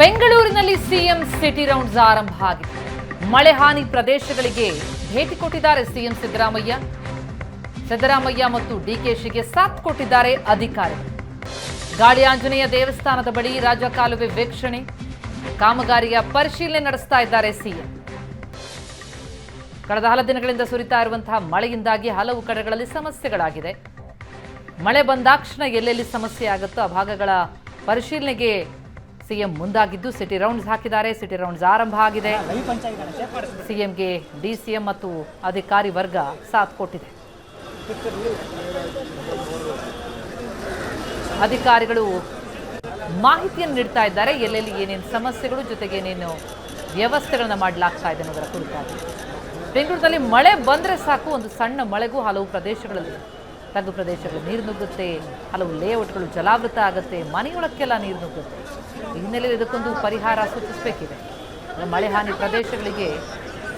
ಬೆಂಗಳೂರಿನಲ್ಲಿ CM city rounds ಆರಂಭ ಆಗಿದೆ ಮಳೆ ಹಾನಿ ಪ್ರದೇಶಗಳಿಗೆ ಭೇಟಿ ಕೊಟ್ಟಿದ್ದಾರೆ ಸಿಎಂ ಸಿದ್ದರಾಮಯ್ಯ. ಸಿದ್ದರಾಮಯ್ಯ ಮತ್ತು ಡಿಕೆಶಿಗೆ ಸಾಥ್ ಕೊಟ್ಟಿದ್ದಾರೆ ಅಧಿಕಾರಿಗಳು. ಗಾಳಿ ಆಂಜನೇಯ ದೇವಸ್ಥಾನದ ಬಳಿ ರಾಜ ಕಾಲುವೆ ವೀಕ್ಷಣೆ, ಕಾಮಗಾರಿಯ ಪರಿಶೀಲನೆ ನಡೆಸ್ತಾ ಇದ್ದಾರೆ ಸಿಎಂ. ಕಳೆದ ಹಲ ದಿನಗಳಿಂದ ಸುರಿತಾ ಇರುವಂತಹ ಮಳೆಯಿಂದಾಗಿ ಹಲವು ಕಡೆಗಳಲ್ಲಿ ಸಮಸ್ಯೆಗಳಾಗಿದೆ. ಮಳೆ ಬಂದಾಕ್ಷಣ ಎಲ್ಲೆಲ್ಲಿ ಸಮಸ್ಯೆ ಆಗುತ್ತೋ ಆ ಭಾಗಗಳ ಪರಿಶೀಲನೆಗೆ ಸಿಎಂ ಮುಂದಾಗಿದ್ದು ಸಿಟಿ ರೌಂಡ್ಸ್ ಹಾಕಿದ್ದಾರೆ. ಸಿಟಿ ರೌಂಡ್ಸ್ ಆರಂಭ ಆಗಿದೆ. ಸಿಎಂಗೆ ಡಿಸಿಎಂ ಮತ್ತು ಅಧಿಕಾರಿ ವರ್ಗ ಸಾಥ್ ಕೊಟ್ಟಿದೆ. ಅಧಿಕಾರಿಗಳು ಮಾಹಿತಿಯನ್ನು ನೀಡ್ತಾ ಇದ್ದಾರೆ. ಎಲ್ಲೆಲ್ಲಿ ಏನೇನು ಸಮಸ್ಯೆಗಳು, ಜೊತೆಗೆ ಏನೇನು ವ್ಯವಸ್ಥೆಗಳನ್ನು ಮಾಡಲಾಗ್ತಾ ಇದೆ ಅನ್ನೋದರ ಕುರಿತಾಗಿ. ಬೆಂಗಳೂರಿನಲ್ಲಿ ಮಳೆ ಬಂದರೆ ಸಾಕು. ಒಂದು ಸಣ್ಣ ಮಳೆಗೂ ಹಲವು ಪ್ರದೇಶಗಳಲ್ಲಿ ತಗ್ಗು ಪ್ರದೇಶಗಳು ನೀರು ನುಗ್ಗುತ್ತೆ. ಹಲವು ಲೇಔಟ್ಗಳು ಜಲಾವೃತ ಆಗುತ್ತೆ. ಮನೆಯೊಳಕ್ಕೆಲ್ಲ ನೀರು ನುಗ್ಗುತ್ತೆ. ಹಿನ್ನೆಲೆಯಲ್ಲಿ ಇದಕ್ಕೊಂದು ಪರಿಹಾರ ಸೂಚಿಸಬೇಕಿದೆ. ಮಳೆ ಹಾನಿ ಪ್ರದೇಶಗಳಿಗೆ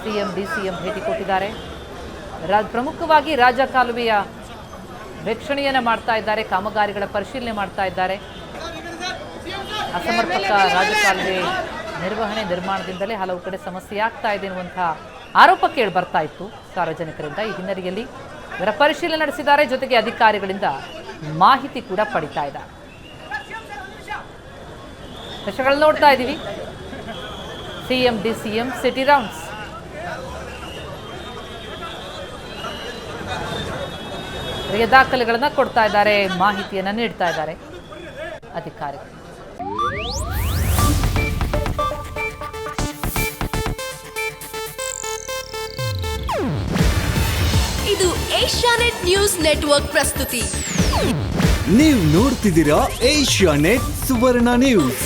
ಸಿಎಂ ಡಿ ಸಿ ಎಂ ಭೇಟಿ ಕೊಟ್ಟಿದ್ದಾರೆ. ಪ್ರಮುಖವಾಗಿ ರಾಜ ಕಾಲುವೆಯ ವೀಕ್ಷಣೆಯನ್ನು ಮಾಡ್ತಾ ಇದ್ದಾರೆ, ಕಾಮಗಾರಿಗಳ ಪರಿಶೀಲನೆ ಮಾಡ್ತಾ ಇದ್ದಾರೆ. ಅಸಮರ್ಪಕ ರಾಜಕಾಲುವೆ ನಿರ್ವಹಣೆ ನಿರ್ಮಾಣದಿಂದಲೇ ಹಲವು ಕಡೆ ಸಮಸ್ಯೆ ಆಗ್ತಾ ಇದೆ ಎನ್ನುವಂತಹ ಆರೋಪ ಕೇಳಿ ಬರ್ತಾ ಇತ್ತು ಸಾರ್ವಜನಿಕರಿಂದ. ಈ ಹಿನ್ನೆಲೆಯಲ್ಲಿ ಇವರ ಪರಿಶೀಲನೆ ನಡೆಸಿದ್ದಾರೆ. ಜೊತೆಗೆ ಅಧಿಕಾರಿಗಳಿಂದ ಮಾಹಿತಿ ಕೂಡ ಪಡಿತಾ ಇದ್ದಾರೆ. ದೃಶ್ಯಗಳು ನೋಡ್ತಾ ಇದ್ದೀವಿ C M D C M city rounds. ದಾಖಲೆಗಳನ್ನು ದಾಖಲೆಗಳನ್ನ ಕೊಡ್ತಾ ಇದ್ದಾರೆ ಮಾಹಿತಿಯನ್ನ ನೀಡ್ತಾ ಇದ್ದಾರೆ ಅಧಿಕಾರಿಗಳು. ಇದು ಏಷ್ಯಾನೆಟ್ ನ್ಯೂಸ್ ನೆಟ್ವರ್ಕ್ ಪ್ರಸ್ತುತಿ. ನೀವು ನೋಡ್ತಿದ್ದೀರಾ ಏಷ್ಯಾ ನೆಟ್ ಸುವರ್ಣ ನ್ಯೂಸ್.